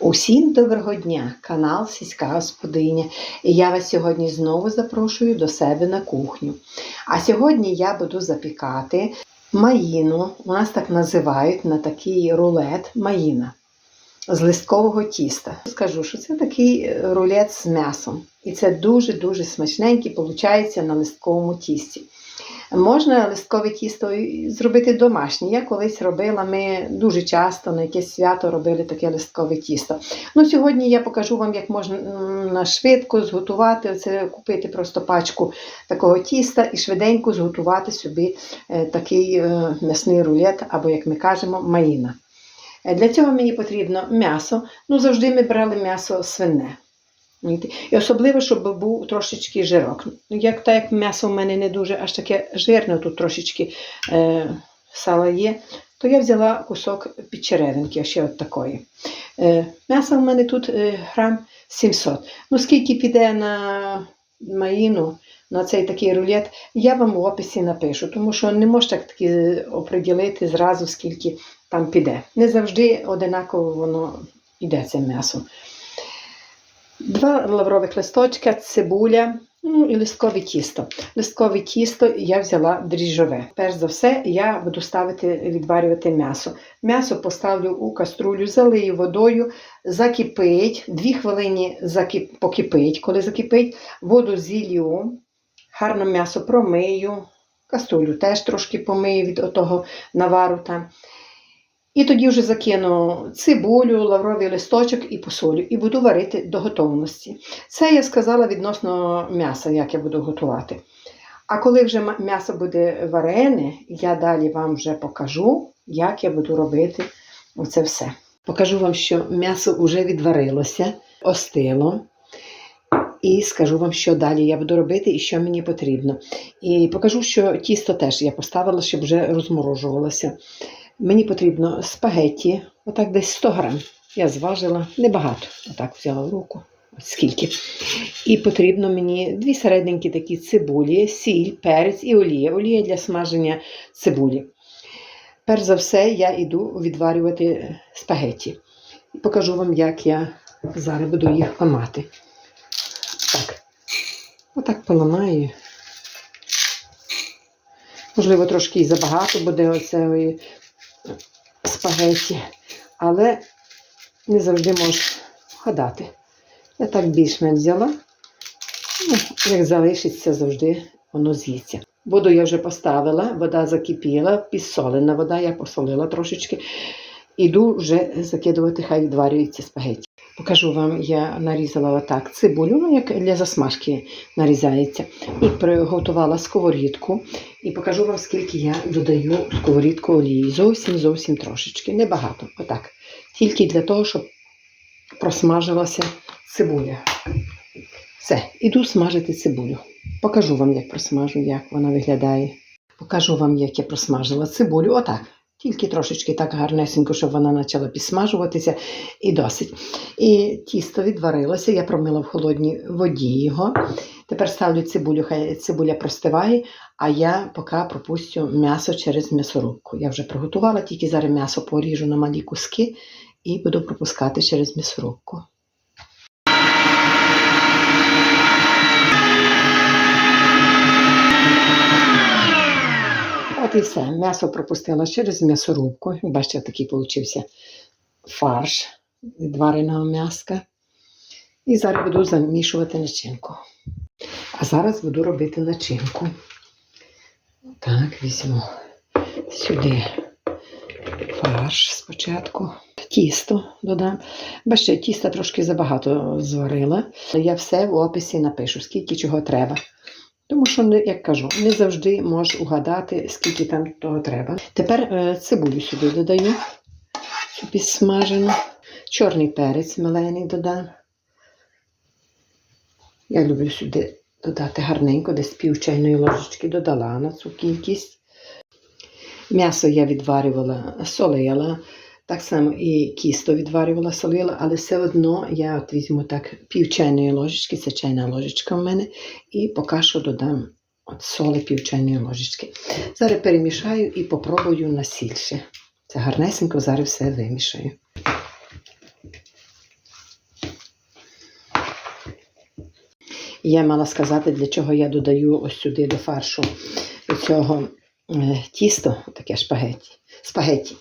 Усім доброго дня, канал Сільська Господиня. І я вас сьогодні знову запрошую до себе на кухню. А сьогодні я буду запікати маїну, у нас так називають на такий рулет маїна з листкового тіста. Скажу, що це такий рулет з м'ясом. І це дуже-дуже смачненький, виходить на листковому тісті. Можна листкове тісто зробити домашнє. Я колись робила, ми дуже часто на якесь свято робили таке листкове тісто. Ну, Сьогодні я покажу вам, як можна швидко зготувати, це купити просто пачку такого тіста і швиденько зготувати собі е, такий е, м'ясний рулет, або, як ми кажемо, маїна. Е, Для цього мені потрібно м'ясо. Ну, завжди ми брали м'ясо свине. І особливо, щоб був трошечки жирок. Як так як м'ясо в мене не дуже аж таке жирне, тут трошечки е, сала є, то я взяла кусок підчеревинки, ще от такої. Е, м'ясо в мене тут е, грам 700. Ну, скільки піде на маїну, на цей такий рулет, я вам в описі напишу, тому що не можу так таки оприділити зразу, скільки там піде. Не завжди одинаково воно йде це м'ясо. Два лаврових листочка, цибуля, ну і листкове тісто. Листкове тісто я взяла дріжджове. Перш за все, я буду ставити відварювати м'ясо. М'ясо поставлю у каструлю, залию водою, закипить, дві хвилини закип... покипить. Коли закипить, воду зілью, гарно м'ясо промию, каструлю теж трошки помию від того навару там. І тоді вже закину цибулю, лавровий листочок і посолю, і буду варити до готовності. Це я сказала відносно м'яса, як я буду готувати. А коли вже м'ясо буде варене, я далі вам вже покажу, як я буду робити це все. Покажу вам, що м'ясо вже відварилося, остило. І скажу вам, що далі я буду робити і що мені потрібно. І покажу, що тісто теж я поставила, щоб вже розморожувалося. Мені потрібно спагетті, отак десь 100 грам. Я зважила небагато, отак взяла в руку. Ось скільки. І потрібно мені дві середненькі такі цибулі, сіль, перець і олія. Олія для смаження цибулі. Перш за все, я йду відварювати спагетті. І покажу вам, як я зараз буду їх ламати. Так. Отак поламаю. Можливо, трошки і забагато буде оцеї спагеті, але не завжди можеш гадати. Я так більш-менш взяла. Ну, як залишиться, завжди воно з'їться. Воду я вже поставила, вода закипіла, підсолена вода, я посолила трошечки. Іду вже закидувати, хай відварюється спагеті. Покажу вам, я нарізала отак цибулю, ну як для засмажки нарізається. І приготувала сковорідку. І покажу вам, скільки я додаю сковорідку олії. Зовсім зовсім трошечки. Небагато. Отак. Тільки для того, щоб просмажилася цибуля. Все, іду смажити цибулю. Покажу вам, як просмажу, як вона виглядає. Покажу вам, як я просмажила цибулю. Отак. Тільки трошечки так гарнесенько, щоб вона почала підсмажуватися, і досить. І тісто відварилося, я промила в холодній воді його. Тепер ставлю цибулю, хай цибуля простиває, а я поки пропустю м'ясо через м'ясорубку. Я вже приготувала, тільки зараз м'ясо поріжу на малі куски і буду пропускати через м'ясорубку. От і все. М'ясо пропустила через м'ясорубку. Бачите, такий получився фарш вареного м'яска. І зараз буду замішувати начинку. А зараз буду робити начинку. Так, візьму сюди фарш спочатку. Тісто додам. Бачите, тіста трошки забагато зварила. Я все в описі напишу, скільки чого треба. Тому що, як кажу, не завжди можеш угадати, скільки там того треба. Тепер е, цибулю сюди додаю, цю підсмажену. Чорний перець мелений додам. Я люблю сюди додати гарненько, десь пів чайної ложечки додала на цю кількість. М'ясо я відварювала, солила. Так само і кісто відварювала, солила, але все одно я от візьму так півчайної ложечки, це чайна ложечка в мене, і поки що додам от соли півчайної ложечки. Зараз перемішаю і попробую на сіль. Це гарнесенько, зараз все вимішаю. Я мала сказати, для чого я додаю ось сюди до фаршу цього е, тісто, таке шпагетті, спагетті.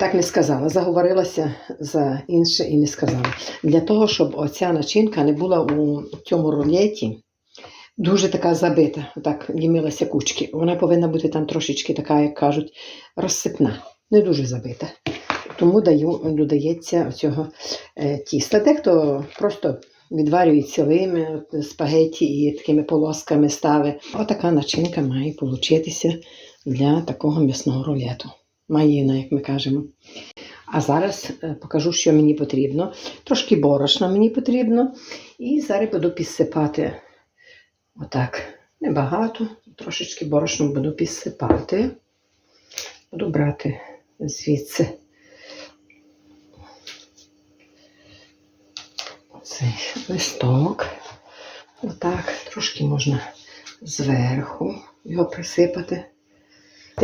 Так не сказала. Заговорилася за інше і не сказала. Для того, щоб оця начинка не була у цьому рулеті дуже така забита, отак лімилася кучки. Вона повинна бути там трошечки така, як кажуть, розсипна, не дуже забита. Тому даю, додається цього е, тіста. Дехто просто відварює цілими спагеті і такими полосками ставить. Отака начинка має получитися для такого м'ясного рулету. Маїна, як ми кажемо. А зараз е, покажу, що мені потрібно. Трошки борошна мені потрібно. І зараз буду підсипати отак. Небагато, трошечки борошна буду підсипати. Буду брати звідси цей листок. Отак, трошки можна зверху його присипати.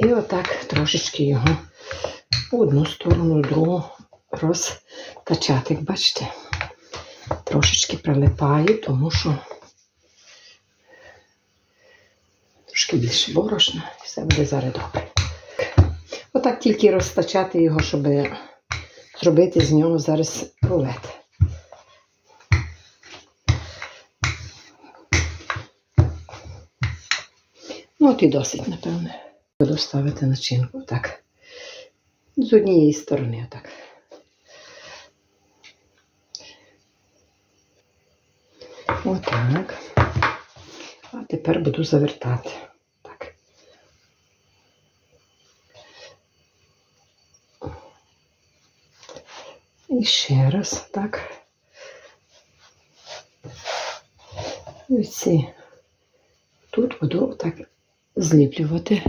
І отак трошечки його в одну сторону, в другу розкачати. Як бачите, трошечки прилипає, тому що трошки більше борошна, і все буде зараз добре. Отак тільки розтачати його, щоб зробити з нього зараз рулет. Ну, от і досить, напевне. Буду ставити начинку так. З однієї сторони, отак. Отак. А тепер буду завертати. Так. І ще раз так. І ці тут буду так зліплювати.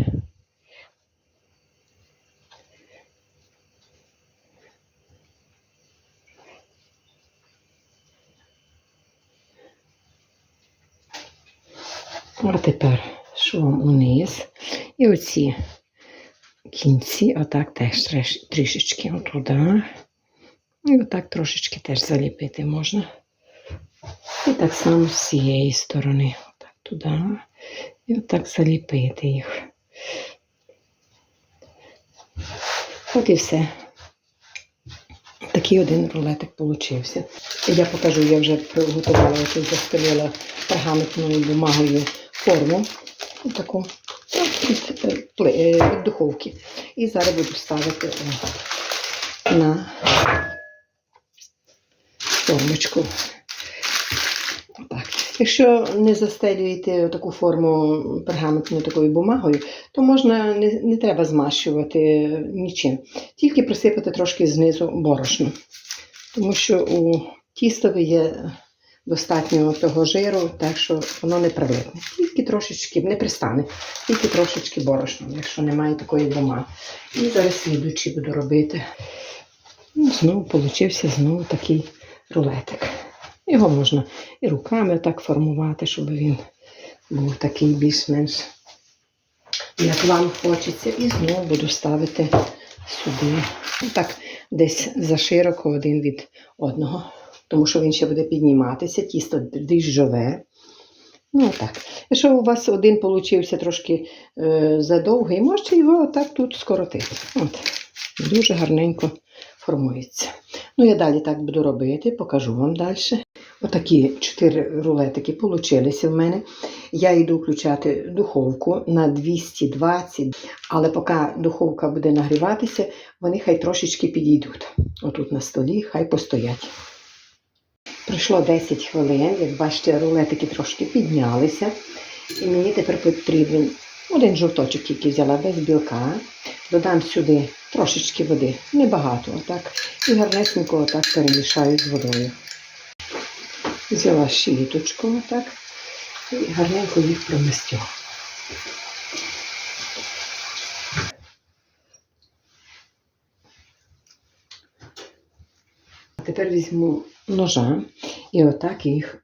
А тепер швом униз. І оці кінці, отак теж трішечки отуда. І отак трошечки теж заліпити можна. І так само з цієї сторони. Отак туди. І отак заліпити їх. От і все. Такий один рулетик получився. Я покажу, я вже приготувала, ось застелила пергаментною бумагою форму. Таку ну, від, е, від духовки. І зараз буду ставити на формочку. Якщо не застелюєте таку форму пергаментною такою бумагою, то можна не, не треба змащувати нічим. Тільки присипати трошки знизу борошну. Тому що у тістові є достатньо того жиру, так що воно не прилипне. Тільки трошечки не пристане, тільки трошечки борошна, якщо немає такої бумаги. І зараз слідуючий буду робити. Ну, знову получився знову такий рулетик. Його можна і руками так формувати, щоб він був такий більш-менш, як вам хочеться. І знову буду ставити сюди. Ну, Так, десь зашироко один від одного, тому що він ще буде підніматися, тісто дріжджове. Ну так. Якщо у вас один получився трошки е, задовгий, можете його отак тут скоротити. От. Дуже гарненько формується. Ну, я далі так буду робити, покажу вам далі. Отакі чотири рулетики получилися в мене. Я йду включати духовку на 220, але поки духовка буде нагріватися, вони хай трошечки підійдуть. Отут на столі, хай постоять. Пройшло 10 хвилин, як бачите, рулетики трошки піднялися. І мені тепер потрібен один жовточок, тільки взяла без білка. Додам сюди трошечки води, небагато, отак. І гарнесенько отак перемішаю з водою. Взяла щіточку отак і гарненько їх промастю. А Візьму ножа і отак їх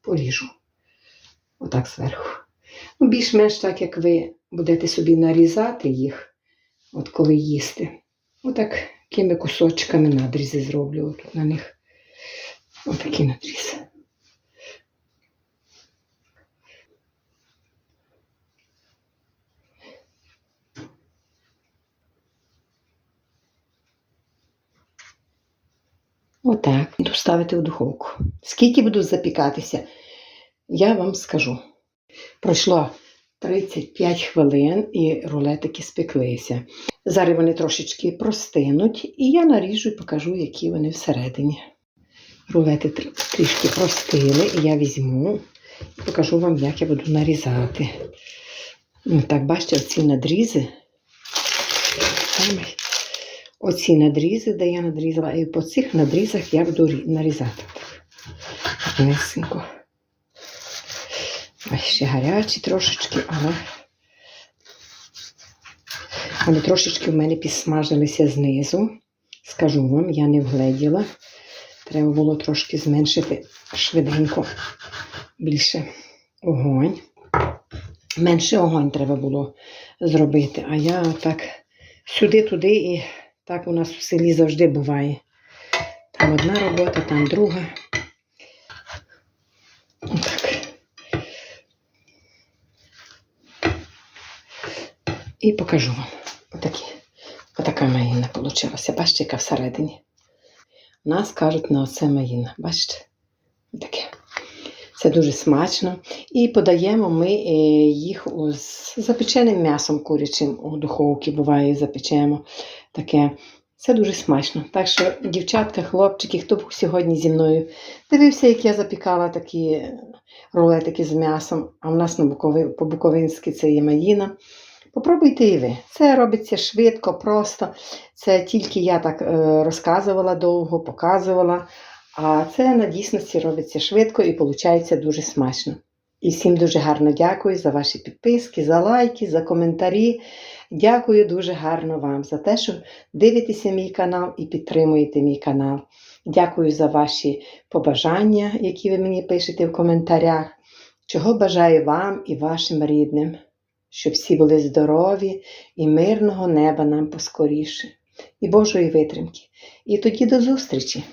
поріжу. Отак зверху. Ну, більш-менш так, як ви будете собі нарізати їх, от коли їсти. Отак такими кусочками надрізи зроблю от на них. Отакий надріз. Отак. Буду ставити в духовку. Скільки будуть запікатися, я вам скажу. Пройшло 35 хвилин і рулетики спеклися. Зараз вони трошечки простинуть, і я наріжу і покажу, які вони всередині. Рулети трішки простили, і я візьму і покажу вам, як я буду нарізати. Так, бачите, оці надрізи. Оці надрізи, де я надрізала, і по цих надрізах я буду нарізати. Так, низенько. Ще гарячі трошечки, але вони трошечки в мене підсмажилися знизу. Скажу вам, я не вгледіла. Треба було трошки зменшити швиденько більше огонь. Менше огонь треба було зробити. А я так сюди-туди і так у нас у селі завжди буває. Там одна робота, там друга. Отак. І покажу вам. Отакі. Отака маїна вийшла. Бачите, яка всередині. У нас кажуть на оце маїна. Бачите? Таке. Це дуже смачно. І подаємо ми е, їх з запеченим м'ясом курячим у духовці, буває, запечемо таке. Це дуже смачно. Так що, дівчатка, хлопчики, хто був сьогодні зі мною, дивився, як я запікала такі рулетики з м'ясом, а в нас на Букови, по-буковинськи це є маїна. Попробуйте і ви. Це робиться швидко, просто. Це тільки я так е, розказувала довго, показувала. А це на дійсності робиться швидко і виходить дуже смачно. І всім дуже гарно дякую за ваші підписки, за лайки, за коментарі. Дякую дуже гарно вам за те, що дивитеся мій канал і підтримуєте мій канал. Дякую за ваші побажання, які ви мені пишете в коментарях. Чого бажаю вам і вашим рідним, щоб всі були здорові і мирного неба нам поскоріше, і Божої витримки. І тоді до зустрічі!